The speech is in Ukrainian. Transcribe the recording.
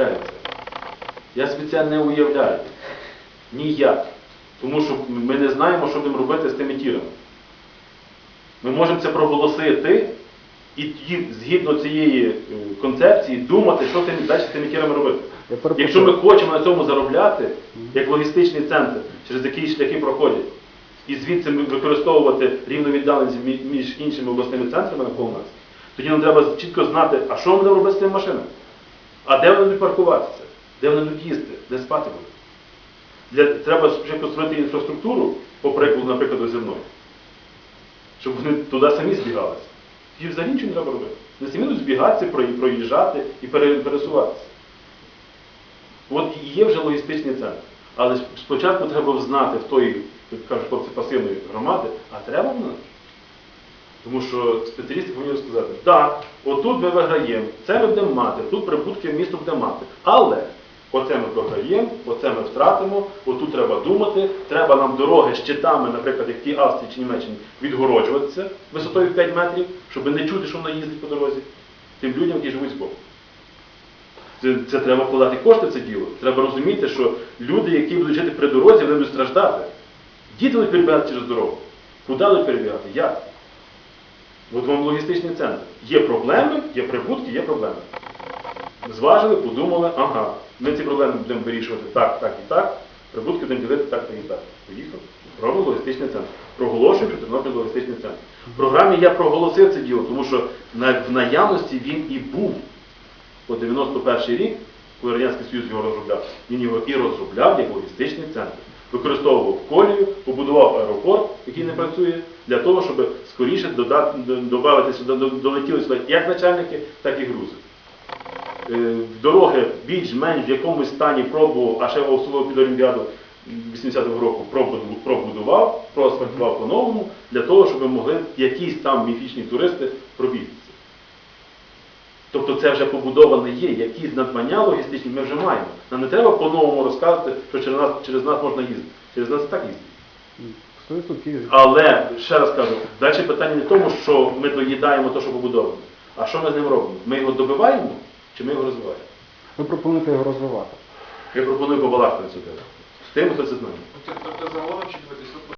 уявляю це. Я собі це не уявляю. Ніяк. Тому що ми не знаємо, що будемо робити з тими тірами. Ми можемо це проголосити і згідно цієї е, концепції, думати, що тим, далі з тими тірами робити. Якщо ми хочемо на цьому заробляти, як логістичний центр, через які шляхи проходять, і звідси використовувати рівну віддаленість між іншими обласними центрами навколо нас, тоді нам треба чітко знати, а що ми будемо робити з тими машинами? А де вони будуть паркуватися? Де вони будуть їсти? Де спати будуть? Для, треба спочатку створити інфраструктуру, по прикладу, наприклад, озерної, щоб вони туди самі збігалися. І взагалі нічого не треба робити. Вони самі будуть збігатися, проїжджати і пересуватися. От є вже логістичний центр. Але спочатку треба знати в тої, як кажуть хлопці, пасивної громади, а треба в нас. Тому що спеціалісти повинні розказати, так, отут ми виграємо, це ми будемо мати, тут прибутки місто буде мати. Але оце ми програємо, оце ми втратимо, отут треба думати, треба нам дороги щитами, наприклад, як ті Австрії чи Німеччині, відгороджуватися висотою 5 метрів, щоб не чути, що воно їздить по дорозі, тим людям, які живуть збоку. Це, це треба вкладати кошти в це діло. Треба розуміти, що люди, які будуть жити при дорозі, вони будуть страждати. Діти будуть перебігати через дорогу. Куди будуть перебігати? Як? От вам логістичний центр. Є проблеми, є прибутки, є проблеми. Зважили, подумали, ага, ми ці проблеми будемо вирішувати так, так і так, прибутки будемо ділити так, так і так. Поїхав. Робимо логістичний центр. Проголошую, що Тернопіль логістичний центр. В програмі я проголосив це діло, тому що в наявності він і був по 91 рік, коли Радянський Союз його розробляв, він його і розробляв як логістичний центр. Використовував колію, побудував аеропорт, який не працює, для того, щоб скоріше додати, сюди, долетіли сюди як начальники, так і грузи. Е, Дороги більш-менш в якомусь стані пробував, а ще особливо під Олімпіаду 80-го року пробудував, проасфальтував по-новому, для того, щоб могли якісь там міфічні туристи пробігтися. Тобто це вже побудоване є, якісь надбання логістичні ми вже маємо. Нам не треба по-новому розказувати, що через нас, через нас можна їздити. Через нас і так їздять. Але ще раз кажу, далі питання не в тому, що ми доїдаємо те, що побудовано. А що ми з ним робимо? Ми його добиваємо чи ми його розвиваємо? Ви пропонуєте його розвивати. Я пропоную побалакати на. З тим, хто це знає. Тобто загалом чи